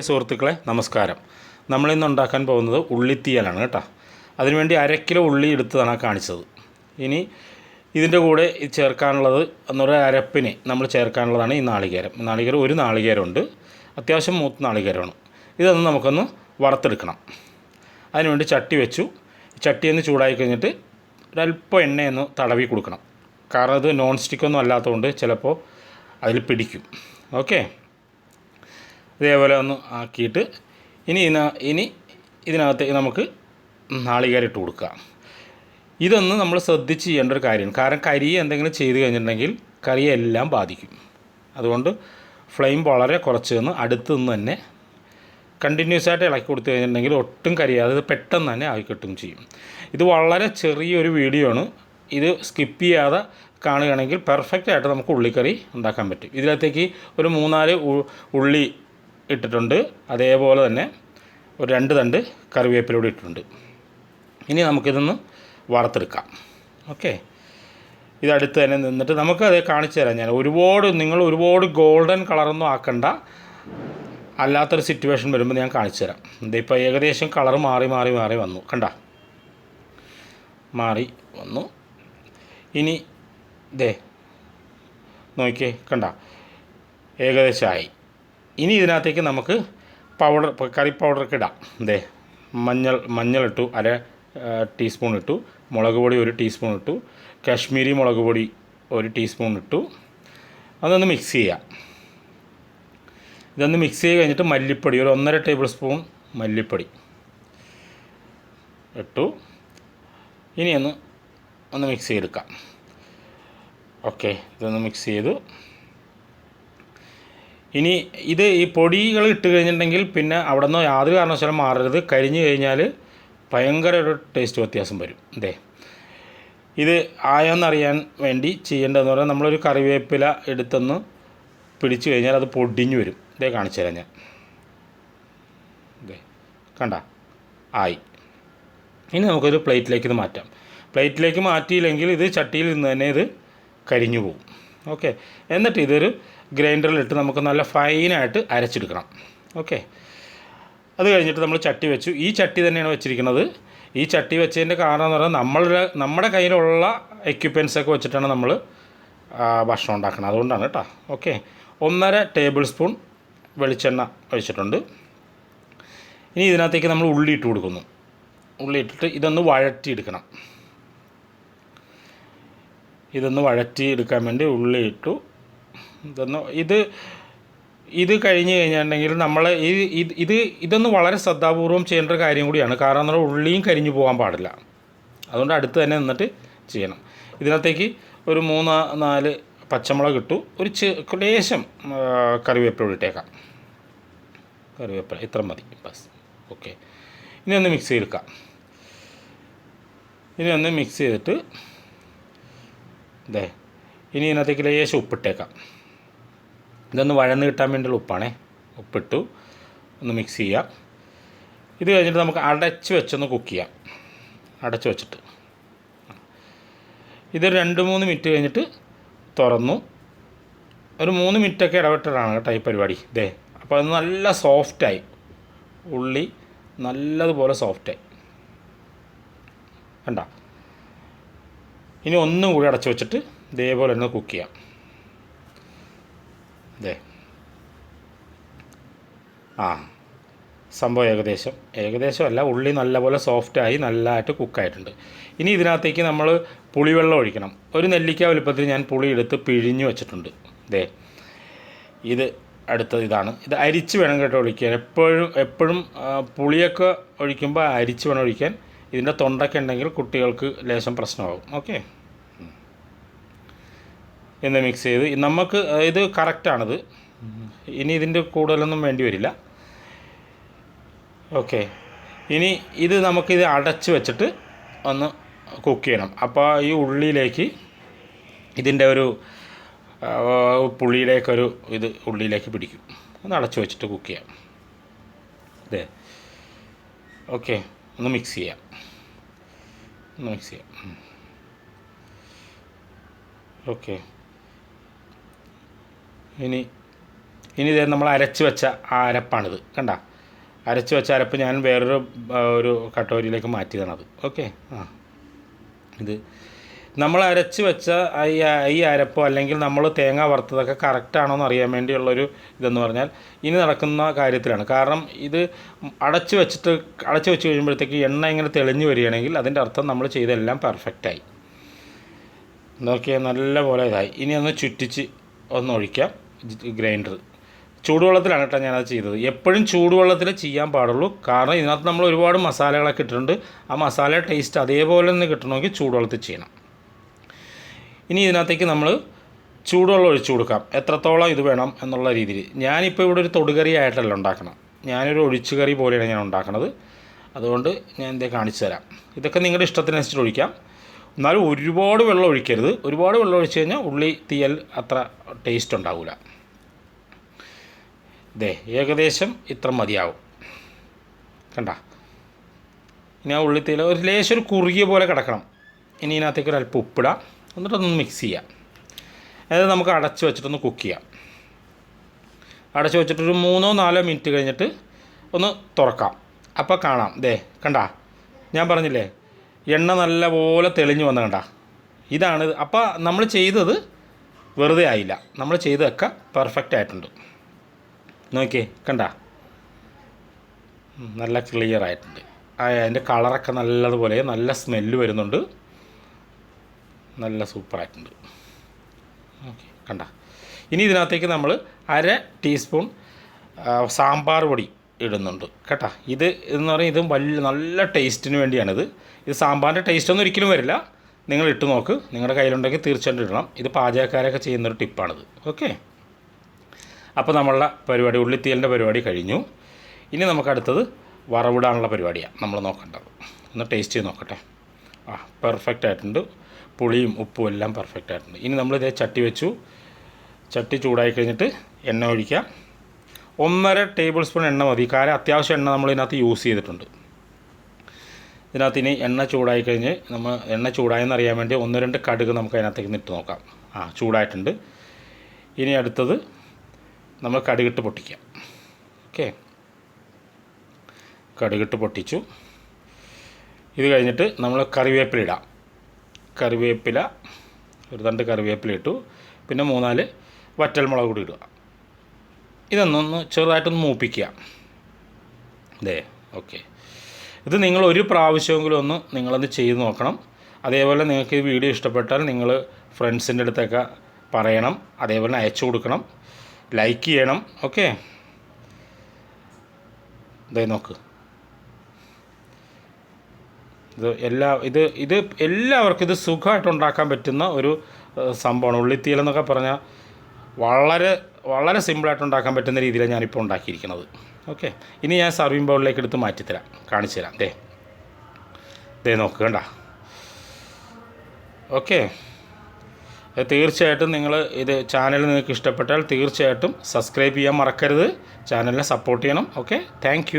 പ്രിയ സുഹൃത്തുക്കളെ നമസ്കാരം. നമ്മളിന്ന് ഉണ്ടാക്കാൻ പോകുന്നത് ഉള്ളിത്തീയലാണ് കേട്ടോ. അതിനുവേണ്ടി അര കിലോ ഉള്ളി എടുത്തതാണ് കാണിച്ചത്. ഇനി ഇതിന്റെ കൂടെ ചേർക്കാനുള്ളത് എന്നൊരു അരപ്പിന് നമ്മൾ ചേർക്കാനുള്ളതാണ് ഈ നാളികേരം. നാളികേരം ഒരു നാളികേരമുണ്ട്. അത്യാവശ്യം മൂത്ത നാളികേരമാണ്. ഇതൊന്ന് നമുക്കൊന്ന് വറുത്തെടുക്കണം. അതിനുവേണ്ടി ചട്ടി വെച്ചു. ചട്ടി ഒന്ന് ചൂടായി കഴിഞ്ഞിട്ട് ഒരല്പം എണ്ണയൊന്ന് തടവി കൊടുക്കണം. കാരണം ഇത് നോൺ സ്റ്റിക്കൊന്നും അല്ലാത്തതുകൊണ്ട് ചിലപ്പോൾ അതിൽ പിടിക്കും. ഓക്കെ? ഇതേപോലെ ഒന്ന് ആക്കിയിട്ട് ഇനി ഇനി ഇതിനകത്തേക്ക് നമുക്ക് നാളികേരം ഇട്ട് കൊടുക്കുക. ഇതൊന്ന് നമ്മൾ ശ്രദ്ധിച്ച് ചെയ്യേണ്ട ഒരു കാര്യമാണ്. കാരണം കരി എന്തെങ്കിലും ചെയ്ത് കഴിഞ്ഞിട്ടുണ്ടെങ്കിൽ കറിയെല്ലാം ബാധിക്കും. അതുകൊണ്ട് ഫ്ലെയിം വളരെ കുറച്ച് നിന്ന് അടുത്ത് നിന്ന് തന്നെ കണ്ടിന്യൂസ് ആയിട്ട് ഇളക്കി കൊടുത്തു കഴിഞ്ഞിട്ടുണ്ടെങ്കിൽ ഒട്ടും കരിയാതെ ഇത് പെട്ടെന്ന് തന്നെ ആയി കിട്ടും ചെയ്യും. ഇത് വളരെ ചെറിയൊരു വീഡിയോ ആണ്. ഇത് സ്കിപ്പ് ചെയ്യാതെ കാണുകയാണെങ്കിൽ പെർഫെക്റ്റ് ആയിട്ട് നമുക്ക് ഉള്ളിക്കറി ഉണ്ടാക്കാൻ പറ്റും. ഇതിനകത്തേക്ക് ഒരു മൂന്നാൽ ഉള്ളി ഇട്ടിട്ടുണ്ട്. അതേപോലെ തന്നെ ഒരു രണ്ട് തണ്ട് കറിവേപ്പിലൂടെ ഇട്ടിട്ടുണ്ട്. ഇനി നമുക്കിതൊന്ന് വറുത്തെടുക്കാം. ഓക്കെ? ഇതടുത്ത് തന്നെ നിന്നിട്ട് നമുക്ക് അതേ കാണിച്ചു തരാം ഞാൻ. ഒരുപാട് നിങ്ങൾ ഒരുപാട് ഗോൾഡൻ കളറൊന്നും ആക്കണ്ട. അല്ലാത്തൊരു സിറ്റുവേഷൻ വരുമ്പോൾ ഞാൻ കാണിച്ചു തരാം. ഇതിപ്പോൾ ഏകദേശം കളർ മാറി മാറി മാറി വന്നു. കണ്ട? മാറി വന്നു. ഇനി ദേ നോക്കിയേ കണ്ട? ഏകദേശമായി ഇനി ഇതിനകത്തേക്ക് നമുക്ക് പൗഡർ കറി പൗഡറൊക്കെ ഇടാം. ദേ മഞ്ഞൾ മഞ്ഞളിട്ടു അര ടീസ്പൂൺ ഇട്ടു മുളക് പൊടി ഒരു ടീസ്പൂൺ ഇട്ടു കാശ്മീരി മുളക് പൊടി ഒരു ടീസ്പൂൺ ഇട്ടു. അതൊന്ന് മിക്സ് ചെയ്യാം. ഇതൊന്ന് മിക്സ് ചെയ്ത് കഴിഞ്ഞിട്ട് മല്ലിപ്പൊടി ഒരു ഒന്നര ടേബിൾ സ്പൂൺ മല്ലിപ്പൊടി ഇട്ടു. ഇനിയൊന്ന് ഒന്ന് മിക്സ് ചെയ്തെടുക്കാം. ഓക്കെ ഇതൊന്ന് മിക്സ് ചെയ്തു. ഇനി ഇത് ഈ പൊടികൾ ഇട്ട് കഴിഞ്ഞിട്ടുണ്ടെങ്കിൽ പിന്നെ അവിടെ നിന്ന് യാതൊരു കാരണവശാലും മാറരുത്. കരിഞ്ഞു കഴിഞ്ഞാൽ ഭയങ്കര ഒരു ടേസ്റ്റ് വ്യത്യാസം വരും. അതെ ഇത് ആയോന്നറിയാൻ വേണ്ടി ചെയ്യേണ്ടതെന്ന് പറഞ്ഞാൽ നമ്മളൊരു കറിവേപ്പില എടുത്തൊന്ന് പിടിച്ചു കഴിഞ്ഞാൽ അത് പൊടിഞ്ഞു വരും. ഇതേ കാണിച്ചു തരാം ഞാൻ. ഇതേ കണ്ട? ആയി. ഇനി നമുക്കൊരു പ്ലേറ്റിലേക്ക് ഇത് മാറ്റാം. പ്ലേറ്റിലേക്ക് മാറ്റിയില്ലെങ്കിൽ ഇത് ചട്ടിയിൽ നിന്ന് തന്നെ ഇത് കരിഞ്ഞു പോകും. ഓക്കെ. എന്നിട്ട് ഇതൊരു ഗ്രൈൻഡറിലിട്ട് നമുക്ക് നല്ല ഫൈനായിട്ട് അരച്ചെടുക്കണം. ഓക്കെ. അത് കഴിഞ്ഞിട്ട് നമ്മൾ ചട്ടി വെച്ചു. ഈ ചട്ടി തന്നെയാണ് വെച്ചിരിക്കുന്നത്. ഈ ചട്ടി വെച്ചതിന്റെ കാരണം എന്ന് പറഞ്ഞാൽ നമ്മളുടെ നമ്മുടെ കയ്യിലുള്ള എക്യുപ്മെൻസൊക്കെ വെച്ചിട്ടാണ് നമ്മൾ ഭക്ഷണം ഉണ്ടാക്കുന്നത്. അതുകൊണ്ടാണ് കേട്ടോ. ഓക്കെ. ഒന്നര ടേബിൾ സ്പൂൺ വെളിച്ചെണ്ണ ഒഴിച്ചിട്ടുണ്ട്. ഇനി ഇതിനകത്തേക്ക് നമ്മൾ ഉള്ളി ഇട്ട് കൊടുക്കുന്നു. ഉള്ളി ഇട്ടിട്ട് ഇതൊന്ന് വഴറ്റിയെടുക്കണം. ഇതൊന്ന് വഴറ്റി എടുക്കാൻ വേണ്ടി ഉള്ളി ഇട്ടു. ഇതൊന്ന് ഇത് ഇത് കഴിഞ്ഞ് കഴിഞ്ഞിട്ടുണ്ടെങ്കിൽ നമ്മൾ ഈ ഇത് ഇത് ഇതൊന്ന് വളരെ ശ്രദ്ധാപൂർവം ചെയ്യേണ്ട ഒരു കാര്യം കൂടിയാണ്. കാരണം നമ്മുടെ ഉള്ളിയും കരിഞ്ഞു പോകാൻ പാടില്ല. അതുകൊണ്ട് അടുത്ത് തന്നെ നിന്നിട്ട് ചെയ്യണം. ഇതിനകത്തേക്ക് ഒരു മൂന്ന് നാല് പച്ചമുളക് ഇട്ടു. ഒരു ചെ ലേശം കറിവേപ്പില ഇട്ടേക്കാം. കറിവേപ്പില ഇത്ര മതി. ബസ്. ഓക്കെ. ഇനി ഒന്ന് മിക്സ് ചെയ്തെടുക്കാം. ഇനി ഒന്ന് മിക്സ് ചെയ്തിട്ട് ഇതേ ഇനി ഇതിനകത്തേക്ക് ലേശം ഉപ്പിട്ടേക്കാം. ഇതൊന്ന് വഴന്ന് കിട്ടാൻ വേണ്ടിയുള്ള ഉപ്പാണേ. ഉപ്പിട്ടു ഒന്ന് മിക്സ് ചെയ്യാം. ഇത് കഴിഞ്ഞിട്ട് നമുക്ക് അടച്ച് വെച്ചൊന്ന് കുക്ക് ചെയ്യാം. അടച്ച് വെച്ചിട്ട്. ഇത് രണ്ട് മൂന്ന് മിനിറ്റ് കഴിഞ്ഞിട്ട് തുറന്നു. ഒരു മൂന്ന് മിനിറ്റൊക്കെ ഇടപെട്ടിട്ടാണ് കേട്ടോ ഈ പരിപാടി. ഇതേ അപ്പോൾ അത് നല്ല സോഫ്റ്റായി ഉള്ളി നല്ലതുപോലെ സോഫ്റ്റായി കണ്ട? ഇനി ഒന്നും കൂടി അടച്ചു വെച്ചിട്ട് ഇതേപോലെ ഒന്ന് കുക്ക് ചെയ്യാം. ഇതേ ആ സംഭവം ഏകദേശം. ഏകദേശം അല്ല ഉള്ളി നല്ലപോലെ സോഫ്റ്റായി നല്ലതായിട്ട് കുക്കായിട്ടുണ്ട് ഇനി ഇതിനകത്തേക്ക് നമ്മൾ പുളിവെള്ളം ഒഴിക്കണം. ഒരു നെല്ലിക്ക വലുപ്പത്തിൽ ഞാൻ പുളി എടുത്ത് പിഴിഞ്ഞു വെച്ചിട്ടുണ്ട്. ദേ. ഇത് അടുത്തത് ഇതാണ്. ഇത് അരിച്ച് വേണം കേട്ടോ ഒഴിക്കാൻ. എപ്പോഴും എപ്പോഴും പുളിയൊക്കെ ഒഴിക്കുമ്പോൾ അരിച്ച് വേണം ഒഴിക്കാൻ. ഇതിന്റെ തൊണ്ടൊക്കെ ഉണ്ടെങ്കിൽ കുട്ടികൾക്ക് ലേശം പ്രശ്നമാകും. ഓക്കെ? എന്ന് മിക്സ് ചെയ്ത് നമുക്ക് ഇത് കറക്റ്റാണിത് ഇനി ഇതിന്റെ കൂടുതലൊന്നും വേണ്ടി വരില്ല. ഓക്കെ? ഇനി ഇത് നമുക്കിത് അടച്ച് വെച്ചിട്ട് ഒന്ന് കുക്ക് ചെയ്യണം. അപ്പോൾ ഈ ഉള്ളിയിലേക്ക് ഇതിന്റെ ഒരു ആ, പുളിയുടെയൊക്കെ ഒരു ഇത് ഉള്ളിയിലേക്ക് പിടിക്കും. ഒന്ന് അടച്ച് വെച്ചിട്ട് കുക്ക് ചെയ്യാം. അതെ ഓക്കെ? ഒന്ന് മിക്സ് ചെയ്യാം. ഒന്ന് മിക്സ് ചെയ്യാം. ഓക്കെ ഇനി ഇനി ഇതേ നമ്മൾ അരച്ച് വെച്ച ആ അരപ്പാണിത് കണ്ട? അരച്ച് വെച്ച അരപ്പ് ഞാൻ വേറൊരു ഒരു കട്ടോരിയിലേക്ക് മാറ്റിയതാണത് ഓക്കെ ആ. ഇത് നമ്മൾ അരച്ച് വെച്ച ഈ ഈ അരപ്പോ അല്ലെങ്കിൽ നമ്മൾ തേങ്ങ വറുത്തതൊക്കെ കറക്റ്റാണോ എന്ന് അറിയാൻ വേണ്ടിയുള്ളൊരു ഇതെന്ന് പറഞ്ഞാൽ ഇനി നടക്കുന്ന കാര്യത്തിലാണ്. കാരണം ഇത് അടച്ചു വെച്ചിട്ട് അടച്ചു വെച്ച് കഴിയുമ്പോഴത്തേക്ക് എണ്ണ ഇങ്ങനെ തെളിഞ്ഞു വരികയാണെങ്കിൽ അതിന്റെ അർത്ഥം നമ്മൾ ചെയ്തെല്ലാം പെർഫെക്റ്റായി നോക്കിയാൽ നല്ല പോലെ ഇതായി. ഇനി ഒന്ന് ചുറ്റിച്ച് ഒന്ന് ഒഴിക്കാം. ഗ്രൈൻഡർ. ചൂടുവെള്ളത്തിലാണ് കേട്ടോ ഞാനത് ചെയ്തത്. എപ്പോഴും ചൂടുവെള്ളത്തിൽ ചെയ്യാൻ പാടുള്ളൂ. കാരണം ഇതിനകത്ത് നമ്മൾ ഒരുപാട് മസാലകളൊക്കെ ഇട്ടിട്ടുണ്ട്. ആ മസാല ടേസ്റ്റ് അതേപോലെ തന്നെ കിട്ടണമെങ്കിൽ ചൂടുവെള്ളത്തിൽ ചെയ്യണം. ഇനി ഇതിനകത്തേക്ക് നമ്മൾ ചൂടുവെള്ളം ഒഴിച്ചു കൊടുക്കാം. എത്രത്തോളം ഇത് വേണം എന്നുള്ള രീതിയിൽ ഞാനിപ്പോൾ ഇവിടെ ഒരു തൊടുകറി ആയിട്ടല്ല ഉണ്ടാക്കണം ഞാനൊരു ഒഴിച്ചു കറി പോലെയാണ് ഞാൻ ഉണ്ടാക്കുന്നത് അതുകൊണ്ട് ഞാൻ എന്തേ കാണിച്ചു തരാം. ഇതൊക്കെ നിങ്ങളുടെ ഇഷ്ടത്തിനനുസരിച്ച് ഒഴിക്കാം. എന്നാലും ഒരുപാട് വെള്ളം ഒഴിക്കരുത്. ഒരുപാട് വെള്ളം ഒഴിച്ചു കഴിഞ്ഞാൽ ഉള്ളി തീയൽ അത്ര ടേസ്റ്റ് ഉണ്ടാവില്ല ദേ ഏകദേശം ഇത്ര മതിയാവും. കണ്ട? ഇനി ആ ഉള്ളിത്തീല ഒരു ലേശം ഒരു കുറുകിയ പോലെ കിടക്കണം. ഇനി ഇതിനകത്തേക്ക് ഒരു അല്പം ഉപ്പിടാം. എന്നിട്ടൊന്ന് മിക്സ് ചെയ്യാം. അതായത് നമുക്ക് അടച്ച് വെച്ചിട്ടൊന്ന് കുക്ക് ചെയ്യാം. അടച്ച് വെച്ചിട്ടൊരു മൂന്നോ നാലോ മിനിറ്റ് കഴിഞ്ഞിട്ട് ഒന്ന് തുറക്കാം. അപ്പോൾ കാണാം. ദേ കണ്ട? ഞാൻ പറഞ്ഞില്ലേ എണ്ണ നല്ലപോലെ തെളിഞ്ഞു വന്ന കണ്ട? ഇതാണ്. ഇത്. അപ്പോൾ നമ്മൾ ചെയ്തത് വെറുതെ ആയില്ല. നമ്മൾ ചെയ്തതൊക്കെ പെർഫെക്റ്റ് ആയിട്ടുണ്ട്. നോക്കിയേ കണ്ട? നല്ല ക്ലിയർ ആയിട്ടുണ്ട്. അതിന്റെ കളറൊക്കെ നല്ലതുപോലെ നല്ല സ്മെല്ല് വരുന്നുണ്ട്. നല്ല സൂപ്പറായിട്ടുണ്ട്. ഓക്കെ കണ്ട. ഇനി ഇതിനകത്തേക്ക് നമ്മൾ അര ടീസ്പൂൺ സാമ്പാർ പൊടി ഇടുന്നുണ്ട്. കേട്ടോ ഇത് എന്ന് പറയുന്നത് ഇത് വലിയ നല്ല ടേസ്റ്റിന് വേണ്ടിയാണിത്. ഇത് സാമ്പാറിന്റെ ടേസ്റ്റ് ഒന്നും ഒരിക്കലും വരില്ല. നിങ്ങൾ ഇട്ട് നോക്ക്. നിങ്ങളുടെ കയ്യിലുണ്ടെങ്കിൽ തീർച്ചയായിട്ടും ഇടണം. ഇത് പാചകക്കാരൊക്കെ ചെയ്യുന്നൊരു ടിപ്പാണിത്. ഓക്കെ? അപ്പോൾ നമ്മളുടെ പരിപാടി ഉള്ളിത്തീലിന്റെ പരിപാടി കഴിഞ്ഞു. ഇനി നമുക്ക് അടുത്തത് വറവിടാനുള്ള പരിപാടിയാണ് നമ്മൾ നോക്കേണ്ടത്. ഒന്ന് ടേസ്റ്റ് ചെയ്ത് നോക്കട്ടെ. ആ പെർഫെക്റ്റ് ആയിട്ടുണ്ട് പുളിയും ഉപ്പും എല്ലാം പെർഫെക്റ്റ് ആയിട്ടുണ്ട്. ഇനി നമ്മൾ ഇതേ ചട്ടി വെച്ചു. ചട്ടി ചൂടായി കഴിഞ്ഞിട്ട് എണ്ണ ഒഴിക്കാം ഒന്നര ടേബിൾ സ്പൂൺ എണ്ണ മതി. കാരണം അത്യാവശ്യം എണ്ണ നമ്മൾ ഇതിനകത്ത് യൂസ് ചെയ്തിട്ടുണ്ട്. ഇതിനകത്ത് ഇനി എണ്ണ ചൂടായി കഴിഞ്ഞ് നമ്മൾ എണ്ണ ചൂടായെന്ന് അറിയാൻ വേണ്ടി ഒന്ന് രണ്ട് കടുക് നമുക്ക് അതിനകത്തേക്ക് നിട്ട് നോക്കാം. ആ ചൂടായിട്ടുണ്ട്. ഇനി അടുത്തത് നമ്മൾ കടുകിട്ട് പൊട്ടിക്കാം ഓക്കെ കടുകിട്ട് പൊട്ടിച്ചു. ഇത് കഴിഞ്ഞിട്ട് നമ്മൾ കറിവേപ്പില ഇടാം. കറിവേപ്പില ഒരു തണ്ട് കറിവേപ്പില ഇട്ടു. പിന്നെ മൂന്നാൽ വറ്റൽമുളക് കൂടി ഇടുക. ഇതൊന്നൊന്ന് ചെറുതായിട്ടൊന്ന് മൂപ്പിക്കുക. ദേ ഓക്കെ. ഇത് നിങ്ങൾ ഒരു പ്രാവശ്യമെങ്കിലും ഒന്ന് നിങ്ങളത് ചെയ്ത് നോക്കണം. അതേപോലെ നിങ്ങൾക്ക് ഈ വീഡിയോ ഇഷ്ടപ്പെട്ടാൽ നിങ്ങൾ ഫ്രണ്ട്സിന്റെ അടുത്തൊക്കെ പറയണം. അതേപോലെ അയച്ചു കൊടുക്കണം. ലൈക്ക് ചെയ്യണം. ഓക്കെ. ദേ നോക്ക്. ഇത് എല്ലാ ഇത് ഇത് എല്ലാവർക്കും ഇത് സുഖമായിട്ട് ഉണ്ടാക്കാൻ പറ്റുന്ന ഒരു സംഭവമാണ്. ഉള്ളിത്തീൽ എന്നൊക്കെ പറഞ്ഞാൽ വളരെ വളരെ സിമ്പിളായിട്ട് ഉണ്ടാക്കാൻ പറ്റുന്ന രീതിയിലാണ് ഞാനിപ്പോൾ ഉണ്ടാക്കിയിരിക്കുന്നത്. ഓക്കെ? ഇനി ഞാൻ സർവിങ് ബൗളിലേക്ക് എടുത്ത് മാറ്റിത്തരാം. കാണിച്ചു തരാം. ദേ. ദേ നോക്കുക കണ്ട? ഓക്കെ? തീർച്ചയായിട്ടും നിങ്ങൾ ഇത് ചാനൽ നിങ്ങൾക്ക് ഇഷ്ടപ്പെട്ടാൽ തീർച്ചയായിട്ടും സബ്സ്ക്രൈബ് ചെയ്യാൻ മറക്കരുത്. ചാനലിനെ സപ്പോർട്ട് ചെയ്യണം. ഓക്കെ? താങ്ക്